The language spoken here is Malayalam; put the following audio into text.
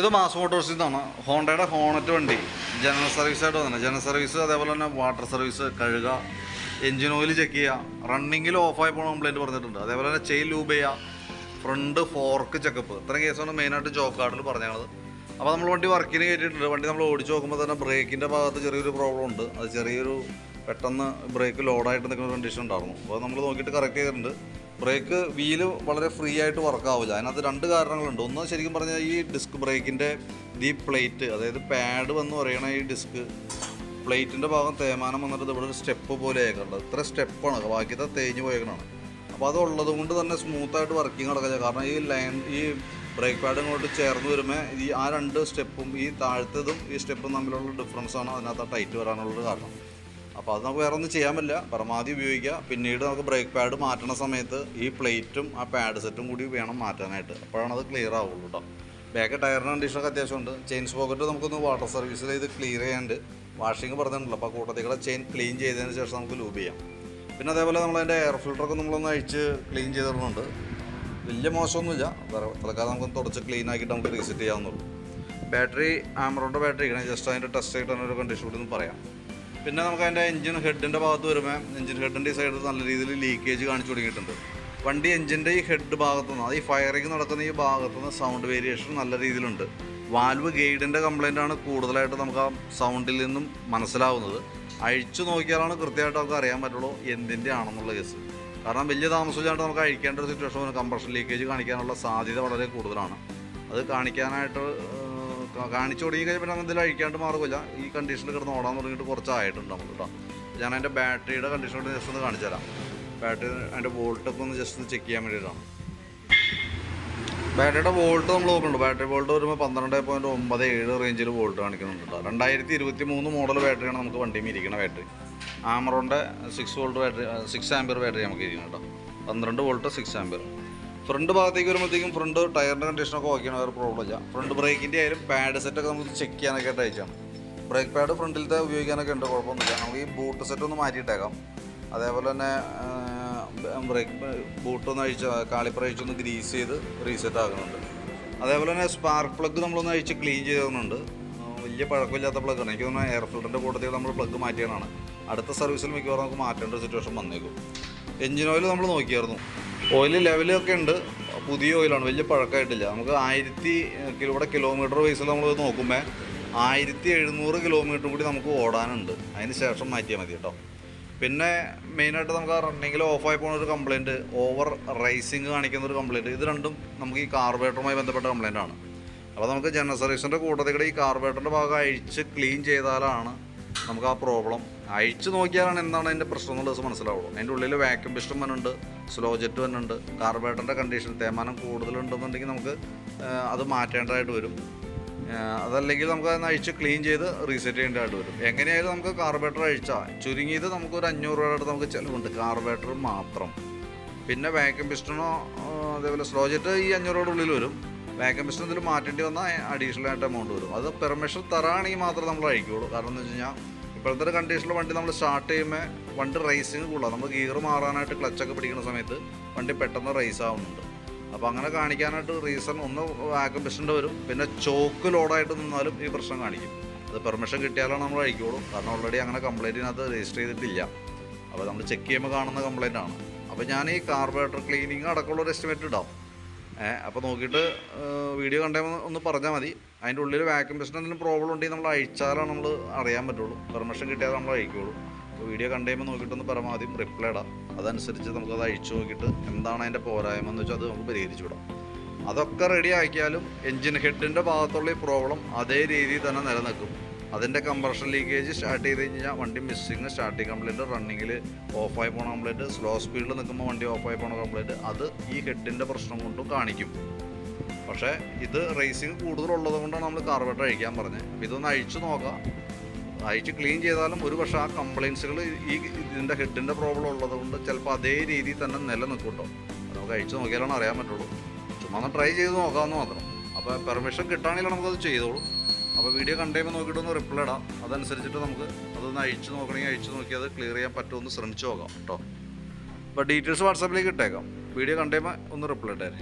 ഇത് മാസ് മോട്ടോഴ്സിൽ നിന്നാണ് ഹോണ്ടയുടെ ഹോണറ്റ് വണ്ടി. ജനറൽ സർവീസായിട്ട് വന്നത് ജനറൽ സർവീസ് അതേപോലെ തന്നെ വാട്ടർ സർവീസ് കഴുക എഞ്ചിൻ ഓയിൽ ചെക്ക് ചെയ്യുക റണ്ണിങ്ങിൽ ഓഫായി പോകണ കംപ്ലൈന്റ് പറഞ്ഞിട്ടുണ്ട്. അതേപോലെ തന്നെ ചെയിൻ ലൂബ് ചെയ്യുക ഫ്രണ്ട് ഫോർക്ക് ചെക്കപ്പ് ഇത്രയും കേസാണ് മെയിനായിട്ട് ജോബ് കാർഡിൽ പറഞ്ഞത് അപ്പോൾ നമ്മൾ വണ്ടി വർക്കിന് കയറ്റിയിട്ടുണ്ട് വണ്ടി നമ്മൾ ഓടിച്ച് നോക്കുമ്പോൾ തന്നെ ബ്രേക്കിന്റെ ഭാഗത്ത് ചെറിയൊരു പ്രോബ്ലം ഉണ്ട്. അത് ചെറിയൊരു പെട്ടെന്ന് ബ്രേക്ക് ലോഡായിട്ട് നിൽക്കുന്ന കണ്ടീഷൻ ഉണ്ടായിരുന്നു. അപ്പോൾ നമ്മൾ നോക്കിയിട്ട് കറക്റ്റ് ചെയ്തിട്ടുണ്ട്. ബ്രേക്ക് വീൽ വളരെ ഫ്രീ ആയിട്ട് വർക്ക് ആവില്ല അതിനകത്ത് രണ്ട് കാരണങ്ങളുണ്ട്. ഒന്ന് ശരിക്കും പറഞ്ഞാൽ ഈ ഡിസ്ക് ബ്രേക്കിന്റെ ഈ പ്ലേറ്റ് അതായത് പാഡ് എന്ന് പറയുന്ന ഈ ഡിസ്ക് പ്ലേറ്റിന്റെ ഭാഗം തേമാനം വന്നിട്ട് ഇവിടെ ഒരു സ്റ്റെപ്പ് പോലെ ആയിക്കണ്ടത് ഇത്ര സ്റ്റെപ്പാണ് ബാക്കിയത്തെ തേഞ്ഞ് പോയേക്കണാണ് അപ്പോൾ അതുള്ളത് കൊണ്ട് തന്നെ സ്മൂത്തായിട്ട് വർക്കിംഗ് നടക്കില്ല. കാരണം ഈ ലൈൻ ഈ ബ്രേക്ക് പാഡ് ഇങ്ങോട്ട് ചേർന്ന് വരുമ്പോൾ ഈ ആ രണ്ട് സ്റ്റെപ്പും ഈ താഴ്ത്തതും ഈ സ്റ്റെപ്പും തമ്മിലുള്ള ഡിഫറൻസാണ് അതിനകത്ത് ടൈറ്റ് വരാനുള്ളൊരു കാരണം. അപ്പോൾ അത് നമുക്ക് വേറെ ഒന്നും ചെയ്യാൻ പറ്റില്ല പരമാവധി ഉപയോഗിക്കുക. പിന്നീട് നമുക്ക് ബ്രേക്ക് പാഡ് മാറ്റണ സമയത്ത് ഈ പ്ലേറ്റും ആ പാഡ് സെറ്റും കൂടി വേണം മാറ്റാനായിട്ട്. അപ്പോഴാണ് അത് ക്ലിയർ ആവുള്ളൂ കേട്ടോ ബാക്ക് ടയറിന് കണ്ടീഷനൊക്കെ അത്യാവശ്യമുണ്ട് ചെയിൻ പോക്കറ്റ് നമുക്കൊന്ന് വാട്ടർ സർവീസിൽ ഇത് ക്ലിയർ ചെയ്യാണ്ട് വാഷിംഗ് പറഞ്ഞിട്ടുണ്ടല്ലോ. അപ്പോൾ കൂട്ടത്തിലുള്ള ചെയിൻ ക്ലീൻ ചെയ്തതിന് ശേഷം നമുക്ക് ലൂബ് ചെയ്യാം. പിന്നെ അതേപോലെ നമ്മളതിന്റെ എയർ ഫിൽറ്ററൊക്കെ നമ്മളൊന്ന് അഴിച്ച് ക്ലീൻ ചെയ്തിടുന്നുണ്ട്. വലിയ മോശമൊന്നുമില്ല. തൽക്കാലം നമുക്കൊന്ന് തുടച്ച് ക്ലീൻ ആക്കിയിട്ട് നമുക്ക് റീസെറ്റ് ചെയ്യാവുന്നുള്ളൂ ബാറ്ററി ആമറോണിന്റെ ബാറ്ററി ഇങ്ങനെ ജസ്റ്റ് അതിന്റെ ടെസ്റ്റ് തന്നെ ഒരു കണ്ടീഷൻ കൂടി ഒന്ന് പറയാം. പിന്നെ നമുക്ക് അതിന്റെ എഞ്ചിൻ ഹെഡിന്റെ ഭാഗത്ത് വരുമ്പോൾ എഞ്ചിൻ ഹെഡിന്റെ ഈ സൈഡിൽ നല്ല രീതിയിൽ ലീക്കേജ് കാണിച്ചു തുടങ്ങിയിട്ടുണ്ട്. വണ്ടി എഞ്ചിന്റെ ഈ ഹെഡ് ഭാഗത്തുനിന്ന് അത് ഈ ഫയറിങ് നടക്കുന്ന ഈ ഭാഗത്തുനിന്ന് സൗണ്ട് വേരിയേഷൻ നല്ല രീതിയിലുണ്ട്. വാൽവ് ഗൈഡിന്റെ കംപ്ലയിന്റാണ് കൂടുതലായിട്ട് നമുക്ക് ആ സൗണ്ടിൽ നിന്നും മനസ്സിലാവുന്നത്. അഴിച്ചു നോക്കിയാലാണ് കൃത്യമായിട്ട് നമുക്ക് അറിയാൻ പറ്റുള്ളൂ എന്തിന്റെ ആണെന്നുള്ള കേസ് കാരണം വലിയ താമസിച്ചായിട്ട് നമുക്ക് അഴിക്കേണ്ട ഒരു സിറ്റുവേഷൻ കംപ്രഷൻ ലീക്കേജ് കാണിക്കാനുള്ള സാധ്യത വളരെ കൂടുതലാണ്. അത് കാണിക്കാനായിട്ട് കാണിച്ചു തുടങ്ങി കഴിഞ്ഞാൽ പിന്നെ എന്തെങ്കിലും അഴിക്കാണ്ട് മാറുകയില്ല. ഈ കണ്ടീഷനിൽ കിടന്ന് ഓടാൻ തുടങ്ങിയിട്ട് കുറച്ചായിട്ടുണ്ട് നമ്മൾ കേട്ടോ ഞാൻ അതിന്റെ ബാറ്ററിയുടെ കണ്ടീഷൻ കൊണ്ട് ജസ്റ്റ് ഒന്ന് കാണിച്ചു തരാം. ബാറ്ററി അതിന്റെ വോൾട്ടൊക്കെ ഒന്ന് ജസ്റ്റ് ഒന്ന് ചെക്ക് ചെയ്യാൻ വേണ്ടിയിട്ടാണ് ബാറ്ററിയുടെ വോൾട്ട് നമ്മൾ നോക്കുന്നുണ്ട്. ബാറ്ററി വോൾട്ട് വരുമ്പോൾ പന്ത്രണ്ട് പോയിന്റ് ഒമ്പത് ഏഴ് റേഞ്ചിൽ വോൾട്ട് കാണിക്കുന്നുണ്ട് കേട്ടോ രണ്ടായിരത്തി ഇരുപത്തി മൂന്ന് മോഡൽ ബാറ്ററിയാണ് നമുക്ക് വണ്ടിയും ഇരിക്കുന്ന battery. ആമറോണിന്റെ six volt battery six ampere battery നമുക്ക് ഇരിക്കുന്നത് കേട്ടോ പന്ത്രണ്ട് വോൾട്ട് സിക്സ് ആംബിയർ ഫ്രണ്ട് ഭാഗത്തേക്ക് വരുമ്പോഴത്തേക്കും ഫ്രണ്ട് ടയറിന്റെ കണ്ടീഷനൊക്കെ ഓക്കെയാണ് വേറെ പ്രോബ്ലം ഇല്ല. ഫ്രണ്ട് ബ്രേക്കിന്റെ ആയാലും പാഡ് സെറ്റൊക്കെ നമുക്ക് ചെക്ക് ചെയ്യാനൊക്കെ ആയിട്ട് അയച്ചാണ്. ബ്രേക്ക് പാഡ് ഫ്രണ്ടിലത്തെ ഉപയോഗിക്കാനൊക്കെ ഉണ്ട് കുഴപ്പമൊന്നുമില്ല. നമുക്ക് ഈ ബൂട്ട് സെറ്റ് ഒന്ന് മാറ്റിയിട്ടേക്കാം. അതേപോലെ തന്നെ ബ്രേക്ക് ബൂട്ടൊന്ന് അഴിച്ച് കാളിപ്പറ അഴിച്ചൊന്ന് ഗ്രീസ് ചെയ്ത് റീസെറ്റ് ആകുന്നുണ്ട് അതേപോലെ തന്നെ സ്പാർക്ക് പ്ലഗ് നമ്മളൊന്ന് അഴിച്ച് ക്ലീൻ ചെയ്തിരുന്നുണ്ട് വലിയ പഴക്കമില്ലാത്ത പ്ലഗാണ് എനിക്ക് തോന്നുന്നു എയർ ഫിൽറ്ററിന്റെ കൂട്ടത്തിൽ നമ്മൾ പ്ലഗ് മാറ്റിയതാണ്. അടുത്ത സർവീസിൽ മിക്കവാറും നമുക്ക് മാറ്റേണ്ട സിറ്റുവേഷൻ വന്നേക്കും. എഞ്ചിൻ ഓയിൽ നമ്മൾ നോക്കിയായിരുന്നു. ഓയിൽ ലെവലൊക്കെ ഉണ്ട്. പുതിയ ഓയിലാണ് വലിയ പഴക്കമായിട്ടില്ല. നമുക്ക് ആയിരത്തി ഇവിടെ കിലോമീറ്റർ വൈസിൽ നമ്മൾ നോക്കുമ്പോൾ ആയിരത്തി എഴുന്നൂറ് കിലോമീറ്റർ കൂടി നമുക്ക് ഓടാനുണ്ട്. അതിന് ശേഷം മാറ്റിയാൽ മതി കേട്ടോ. പിന്നെ മെയിനായിട്ട് നമുക്ക് ആ റണ്ണിങ്ങിൽ ഓഫായി പോകുന്ന ഒരു കംപ്ലയിന്റ് ഓവർ റൈസിങ് കാണിക്കുന്ന ഒരു കംപ്ലയിന്റ് ഇത് രണ്ടും നമുക്ക് ഈ കാർബേറ്ററുമായി ബന്ധപ്പെട്ട കംപ്ലയിന്റ് ആണ്. അപ്പോൾ നമുക്ക് ജനറൽ സർവീസിന്റെ കൂട്ടത്തിൽ ഈ കാർബേറ്ററിന്റെ ഭാഗം അഴിച്ച് ക്ലീൻ ചെയ്താലാണ് നമുക്ക് ആ പ്രോബ്ലം അഴിച്ചു നോക്കിയാലാണ് എന്താണ് അതിന്റെ പ്രശ്നം എന്നുള്ളത് മനസ്സിലാവുള്ളൂ. അതിന്റെ ഉള്ളിൽ വാക്യൂം പിസ്റ്റം വന്നുണ്ട് സ്ലോ ജെറ്റ് വന്നുണ്ട് കാർബേറ്ററിന്റെ കണ്ടീഷൻ തേമാനം കൂടുതലുണ്ടെന്നുണ്ടെങ്കിൽ നമുക്ക് അത് മാറ്റേണ്ടതായിട്ട് വരും. അതല്ലെങ്കിൽ നമുക്ക് അതിന് അഴിച്ച് ക്ലീൻ ചെയ്ത് റീസെറ്റ് ചെയ്യേണ്ടതായിട്ട് വരും. എങ്ങനെയായാലും നമുക്ക് കാർബേറ്റർ അഴിച്ചാൽ ചുരുങ്ങിയത് നമുക്ക് ഒരു അഞ്ഞൂറ് രൂപയുടെ അടുത്ത് നമുക്ക് ചിലവുണ്ട് കാർബേറ്റർ മാത്രം. പിന്നെ വാക്യൂം പിസ്റ്റണോ അതേപോലെ സ്ലോ ജെറ്റ് ഈ അഞ്ഞൂറോടെ ഉള്ളിൽ വരും. പിസ്റ്റൺ ഇതിൽ മാറ്റേണ്ടി വന്നാൽ അഡീഷണൽ ആയിട്ട് എമൗണ്ട് വരും. അത് പെർമിഷൻ തരാണെങ്കിൽ മാത്രമേ നമ്മൾ അഴിക്കുള്ളൂ കാരണം എന്ന് വെച്ച് കഴിഞ്ഞാൽ ഇപ്പോഴത്തെ ഒരു കണ്ടീഷനിൽ വണ്ടി നമ്മൾ സ്റ്റാർട്ട് ചെയ്യുമ്പോൾ വണ്ടി റേസിങ് കൂടുതലാണ് നമ്മൾ ഗിയർ മാറാനായിട്ട് ക്ലച്ചൊക്കെ പിടിക്കുന്ന സമയത്ത് വണ്ടി പെട്ടെന്ന് റേസ് ആവുന്നുണ്ട്. അപ്പോൾ അങ്ങനെ കാണിക്കാനായിട്ട് റീസൺ ഒന്ന് വാക്യൂം പിസ്റ്റന്റെ വരും. പിന്നെ ചോക്ക് ലോഡായിട്ട് നിന്നാലും ഈ പ്രശ്നം കാണിക്കും. അത് പെർമിഷൻ കിട്ടിയാലാണ് നമ്മൾ അഴിക്കുള്ളൂ കാരണം ഓൾറെഡി അങ്ങനെ കംപ്ലൈന്റിനകത്ത് രജിസ്റ്റർ ചെയ്തിട്ടില്ല. അപ്പോൾ നമ്മൾ ചെക്ക് ചെയ്യുമ്പോൾ കാണുന്ന കംപ്ലൈന്റ് ആണ്. അപ്പോൾ ഞാൻ ഈ കാർബറേറ്റർ ക്ലീനിങ് അടക്കമുള്ള ഒരു എസ്റ്റിമേറ്റ് ഇടാം. അപ്പോൾ നോക്കിയിട്ട് വീഡിയോ കണ്ടേ ഒന്ന് പറഞ്ഞാൽ മതി. അതിന്റെ ഉള്ളിൽ വാക്യൂം പിസ്റ്റൻ എന്തെങ്കിലും പ്രോബ്ലം ഉണ്ടെങ്കിൽ നമ്മൾ അഴിച്ചാലാണ് നമ്മൾ അറിയാൻ പറ്റുള്ളൂ. പെർമിഷൻ കിട്ടിയാൽ നമ്മൾ അഴിക്കുള്ളൂ. അപ്പോൾ വീഡിയോ കണ്ടുകഴിയുമ്പോൾ നോക്കിയിട്ടൊന്ന് പരമാവധി റിപ്ലൈ ഇടാം. അതനുസരിച്ച് നമുക്കത് അഴിച്ചു നോക്കിയിട്ട് എന്താണ് അതിന്റെ പോരായ്മ എന്ന് വെച്ചാൽ അത് നമുക്ക് പരിഹരിച്ചു വിടാം. അതൊക്കെ റെഡി ആക്കിയാലും എൻജിൻ ഹെഡിന്റെ ഭാഗത്തുള്ള ഈ പ്രോബ്ലം അതേ രീതിയിൽ തന്നെ നിലനിൽക്കും. അതിന്റെ കമ്പ്രഷൻ ലീക്കേജ് സ്റ്റാർട്ട് ചെയ്ത് കഴിഞ്ഞാൽ വണ്ടി മിസ്സിങ് സ്റ്റാർട്ടിങ് കംപ്ലൈന്റ് റണ്ണിങ്ങിൽ ഓഫായി പോണ കംപ്ലൈന്റ് സ്ലോ സ്പീഡിൽ നിൽക്കുമ്പോൾ വണ്ടി ഓഫായി പോണ കംപ്ലൈന്റ് അത് ഈ ഹെഡിന്റെ പ്രശ്നം കൊണ്ടും കാണിക്കും. പക്ഷേ ഇത് റേസിങ് കൂടുതലുള്ളത് കൊണ്ടാണ് നമ്മൾ കാർബറേറ്റർ അഴിക്കാൻ പറഞ്ഞത് അപ്പോൾ ഇതൊന്ന് അഴിച്ചു നോക്കാം. അഴിച്ച് ക്ലീൻ ചെയ്താലും ഒരു പക്ഷേ ആ കംപ്ലയിൻസുകൾ ഈ ഇതിന്റെ ഹെഡിന്റെ പ്രോബ്ലം ഉള്ളത് കൊണ്ട് ചിലപ്പോൾ അതേ രീതിയിൽ തന്നെ നിലനിൽക്കും കേട്ടോ നമുക്ക് അഴിച്ചു നോക്കിയാലാണ് അറിയാൻ പറ്റുള്ളൂ. ചുമ്മാ ട്രൈ ചെയ്ത് നോക്കാമെന്ന് മാത്രം. അപ്പോൾ പെർമിഷൻ കിട്ടുകയാണെങ്കിൽ നമുക്കത് ചെയ്തോളൂ. അപ്പോൾ വീഡിയോ കണ്ടുകഴിയുമ്പോൾ നോക്കിയിട്ട് ഒന്ന് റിപ്ലൈ ഇടാം. അതനുസരിച്ചിട്ട് നമുക്ക് അതൊന്ന് അയച്ചു നോക്കണമെങ്കിൽ അയച്ചു നോക്കി അത് ക്ലിയർ ചെയ്യാൻ പറ്റുമെന്ന് ശ്രമിച്ചു നോക്കാം കേട്ടോ. അപ്പോൾ ഡീറ്റെയിൽസ് വാട്സാപ്പിലേക്ക് ഇട്ടേക്കാം. വീഡിയോ കണ്ടുകഴിയുമ്പോൾ ഒന്ന് റിപ്ലൈ ഇട്ടേരെ.